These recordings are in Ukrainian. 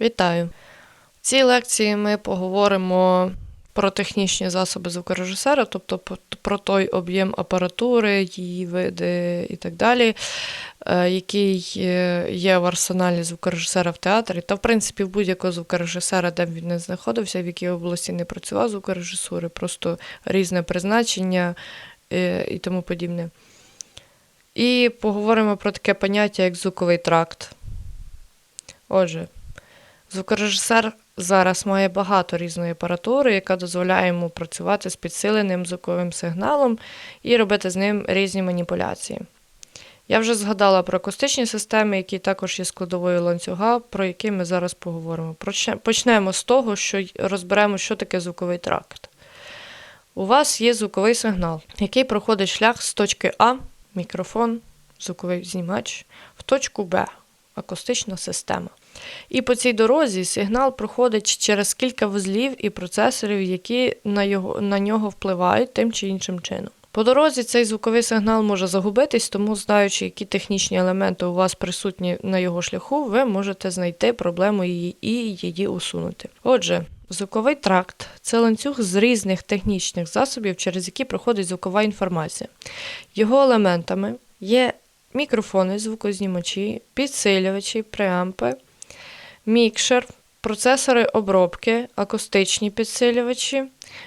Вітаю! В цій лекції ми поговоримо про технічні засоби звукорежисера, тобто про той об'єм апаратури, її види і так далі, е, який е, є в арсеналі звукорежисера в театрі, та в принципі в будь-якого звукорежисера, де б він не знаходився, в якій області не працював звукорежисури, просто різне призначення е, і тому подібне. І поговоримо про таке поняття, як звуковий тракт. Отже, звукорежисер зараз має багато різної апаратури, яка дозволяє йому працювати з підсиленим звуковим сигналом і робити з ним різні маніпуляції. Я вже згадала про акустичні системи, які також є складовою ланцюга, про які ми зараз поговоримо. Почнемо з того, що розберемо, що таке звуковий тракт. У вас є звуковий сигнал, який проходить шлях з точки А, мікрофон, звуковий знімач, в точку Б, акустична система. І по цій дорозі сигнал проходить через кілька вузлів і процесорів, які на, його, на нього впливають тим чи іншим чином. По дорозі цей звуковий сигнал може загубитись, тому, знаючи, які технічні елементи у вас присутні на його шляху, ви можете знайти проблему її і її усунути. Отже, звуковий тракт це ланцюг з різних технічних засобів, через які проходить звукова інформація. Його елементами є мікрофони, звукознімачі, підсилювачі, преампи, мікшер, процесори обробки, акустичні підсилювачі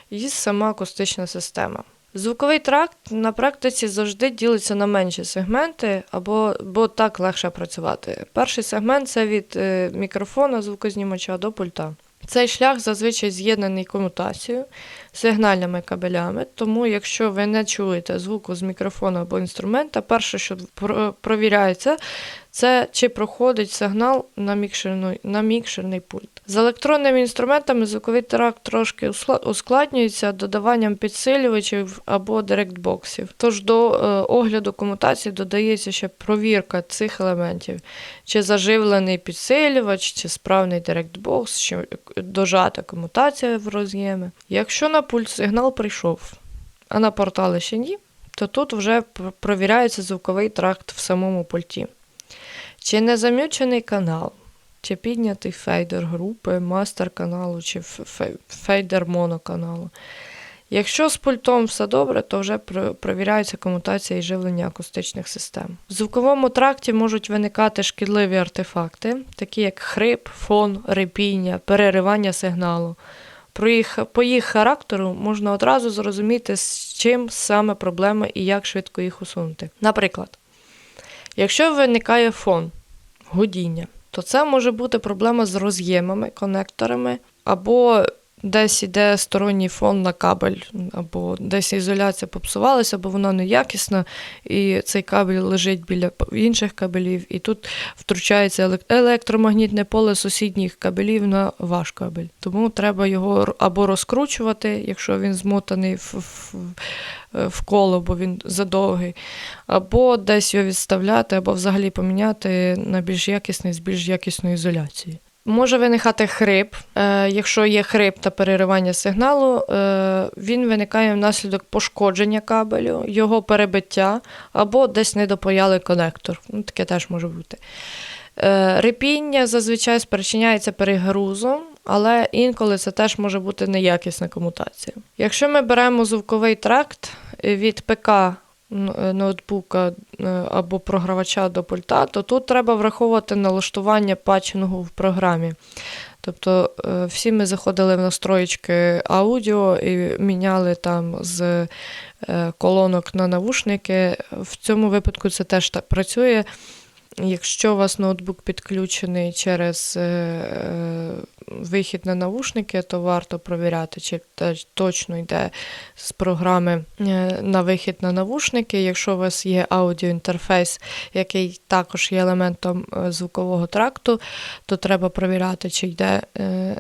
і сама акустична система. Звуковий тракт на практиці завжди ділиться на менші сегменти, або бо так легше працювати. Перший сегмент це від е, мікрофона звукознімача до пульта. Цей шлях зазвичай з'єднаний комутацією, сигнальними кабелями, тому якщо ви не чуєте звуку з мікрофона або інструмента, перше, що провіряється, це чи проходить сигнал на мікшерний, на мікшерний пульт. З електронними інструментами звуковий тракт трошки ускладнюється додаванням підсилювачів або директбоксів. Тож до е, огляду комутації додається ще провірка цих елементів, чи заживлений підсилювач, чи справний директбокс, чи дожата комутація в роз'єми. Якщо на пульт сигнал прийшов, а на портали ще ні, то тут вже провіряється звуковий тракт в самому пульті. Чи не зам'ючений канал, чи піднятий фейдер групи, мастер каналу, чи фейдер моноканалу. Якщо з пультом все добре, то вже про- провіряється комутація і живлення акустичних систем. В звуковому тракті можуть виникати шкідливі артефакти, такі як хрип, фон, репіння, переривання сигналу. Про їх, по їх характеру можна одразу зрозуміти, з чим саме проблема і як швидко їх усунути. Наприклад, якщо виникає фон, гудіння, то це може бути проблема з роз'ємами, конекторами, або десь іде сторонній фон на кабель, або десь ізоляція попсувалася, або вона неякісна, і цей кабель лежить біля інших кабелів, і тут втручається електромагнітне поле сусідніх кабелів на ваш кабель. Тому треба його або розкручувати, якщо він змотаний в, в, в коло, бо він задовгий, або десь його відставляти, або взагалі поміняти на більш якісний з більш якісною ізоляцією. Може виникати хрип. Е, якщо є хрип та переривання сигналу, е, він виникає внаслідок пошкодження кабелю, його перебиття або десь недопаяли конектор. Ну, таке теж може бути. Е, репіння зазвичай спричиняється перегрузом, але інколи це теж може бути неякісна комутація. Якщо ми беремо звуковий тракт від ПК ноутбука е, або програвача до пульта, то тут треба враховувати налаштування патчингу в програмі. Тобто е, всі ми заходили в настроєчки аудіо і міняли там з е, колонок на навушники. В цьому випадку це теж так працює. Якщо у вас ноутбук підключений через е, е, вихід на навушники, то варто провіряти, чи точно йде з програми е, на вихід на навушники. Якщо у вас є аудіоінтерфейс, який також є елементом звукового тракту, то треба провіряти, чи йде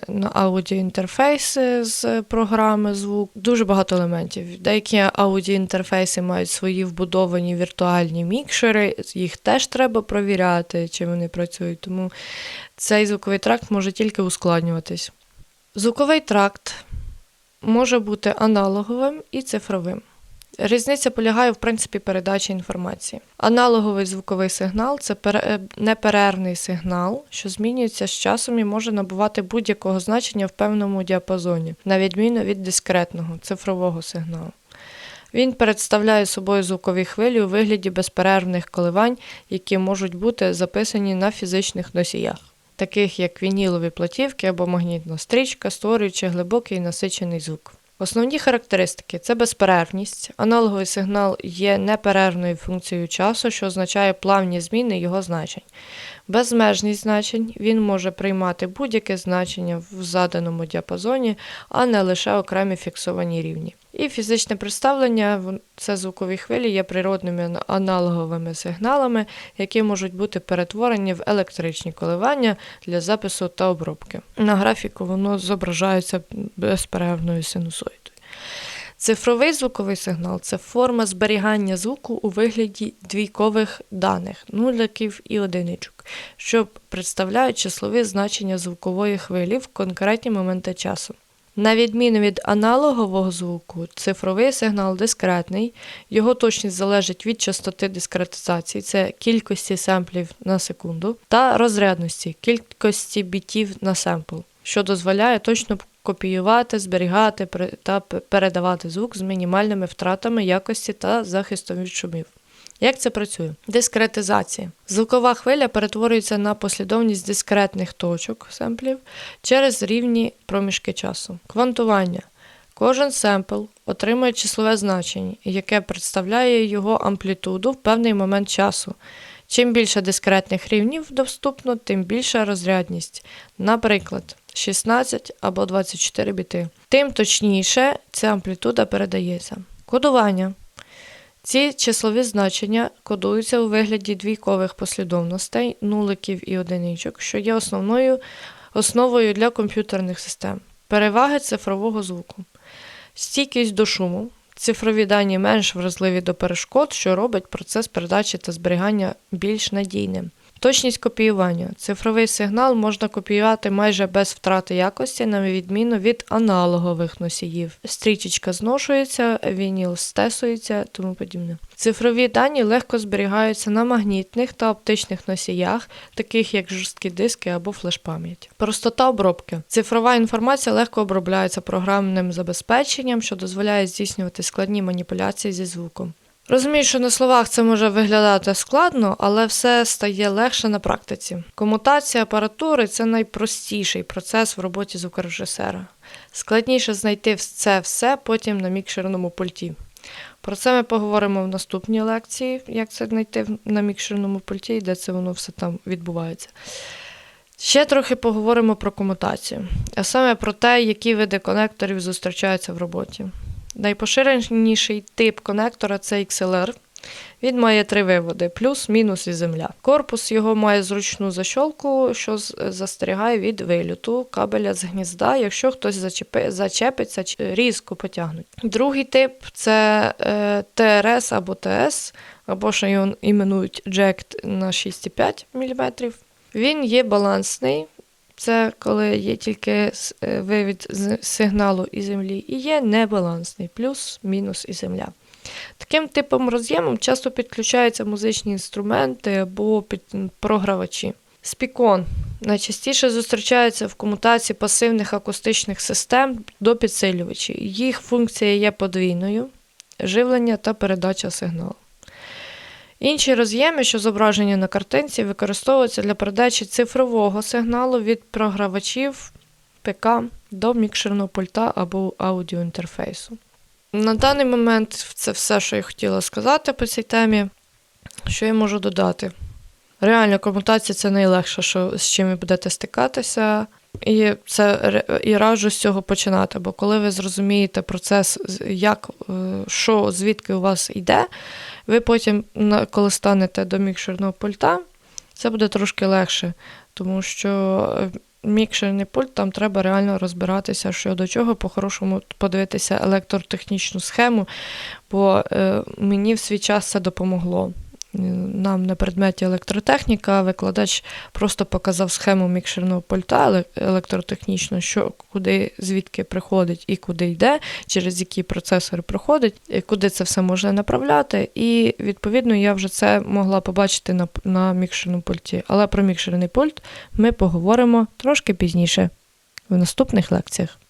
на аудіоінтерфейс з програми звук. Дуже багато елементів. Деякі аудіоінтерфейси мають свої вбудовані віртуальні мікшери, їх теж треба провіряти, чи вони працюють. Тому цей звуковий тракт може тільки ускладнюватись. Звуковий тракт може бути аналоговим і цифровим. Різниця полягає в принципі передачі інформації. Аналоговий звуковий сигнал це е, неперервний сигнал, що змінюється з часом і може набувати будь-якого значення в певному діапазоні, на відміну від дискретного цифрового сигналу. Він представляє собою звукові хвилі у вигляді безперервних коливань, які можуть бути записані на фізичних носіях, таких як вінілові платівки або магнітна стрічка, створюючи глибокий насичений звук. Основні характеристики це безперервність. Аналоговий сигнал є неперервною функцією часу, що означає плавні зміни його значень. Безмежність значень він може приймати будь-яке значення в заданому діапазоні, а не лише окремі фіксовані рівні. І фізичне представлення це звукові хвилі є природними аналоговими сигналами, які можуть бути перетворені в електричні коливання для запису та обробки. На графіку воно зображається безперервною синусоїдою. Цифровий звуковий сигнал це форма зберігання звуку у вигляді двійкових даних, нуликів і одиничок, що представляють числові значення звукової хвилі в конкретні моменти часу. На відміну від аналогового звуку, цифровий сигнал дискретний, його точність залежить від частоти дискретизації, це кількості семплів на секунду, та розрядності, кількості бітів на семпл, що дозволяє точно копіювати, зберігати та передавати звук з мінімальними втратами якості та захистом від шумів. Як це працює? Дискретизація. Звукова хвиля перетворюється на послідовність дискретних точок семплів через рівні проміжки часу. Квантування. Кожен семпл отримує числове значення, яке представляє його амплітуду в певний момент часу. Чим більше дискретних рівнів доступно, тим більша розрядність. Наприклад, 16 або 24 біти. Тим точніше ця амплітуда передається. Кодування. Ці числові значення кодуються у вигляді двійкових послідовностей, нуликів і одиничок, що є основною основою для комп'ютерних систем. Переваги цифрового звуку. Стійкість до шуму. Цифрові дані менш вразливі до перешкод, що робить процес передачі та зберігання більш надійним. Точність копіювання. Цифровий сигнал можна копіювати майже без втрати якості, на відміну від аналогових носіїв. Стрічечка зношується, вініл стесується, тому подібне. Цифрові дані легко зберігаються на магнітних та оптичних носіях, таких як жорсткі диски або флеш-пам'ять. Простота обробки. Цифрова інформація легко обробляється програмним забезпеченням, що дозволяє здійснювати складні маніпуляції зі звуком. Розумію, що на словах це може виглядати складно, але все стає легше на практиці. Комутація апаратури це найпростіший процес в роботі звукорежисера. Складніше знайти це все потім на мікшерному пульті. Про це ми поговоримо в наступній лекції, як це знайти на мікшерному пульті і де це воно все там відбувається. Ще трохи поговоримо про комутацію, а саме про те, які види конекторів зустрічаються в роботі. Найпоширеніший тип конектора це XLR. Він має три виводи: плюс, мінус і земля. Корпус його має зручну защолку, що застерігає від вильоту кабеля з гнізда, якщо хтось зачепи, зачепиться різко потягнуть. Другий тип це е, ТРС або ТС, або що його іменують джект на 6,5 мм. Він є балансний. Це коли є тільки е, вивід з сигналу і землі, і є небалансний плюс, мінус і земля. Таким типом роз'ємом часто підключаються музичні інструменти або програвачі. Спікон найчастіше зустрічається в комутації пасивних акустичних систем до підсилювачів. Їх функція є подвійною живлення та передача сигналу. Інші роз'єми, що зображені на картинці, використовуються для передачі цифрового сигналу від програвачів ПК до мікшерного пульта або аудіоінтерфейсу. На даний момент це все, що я хотіла сказати по цій темі. Що я можу додати? Реально, комутація це найлегше, що, з чим ви будете стикатися. І це і раджу з цього починати. Бо коли ви зрозумієте процес, як, е, що, звідки у вас йде, ви потім, коли станете до мікшерного пульта, це буде трошки легше, тому що е, мікшерний пульт там треба реально розбиратися, що до чого, по-хорошому подивитися електротехнічну схему, бо е, мені в свій час це допомогло. Нам на предметі електротехніка викладач просто показав схему мікшерного пульта електротехнічно, що куди звідки приходить і куди йде, через які процесори проходить, і куди це все можна направляти. І відповідно я вже це могла побачити на, на мікшерному пульті. Але про мікшерний пульт ми поговоримо трошки пізніше в наступних лекціях.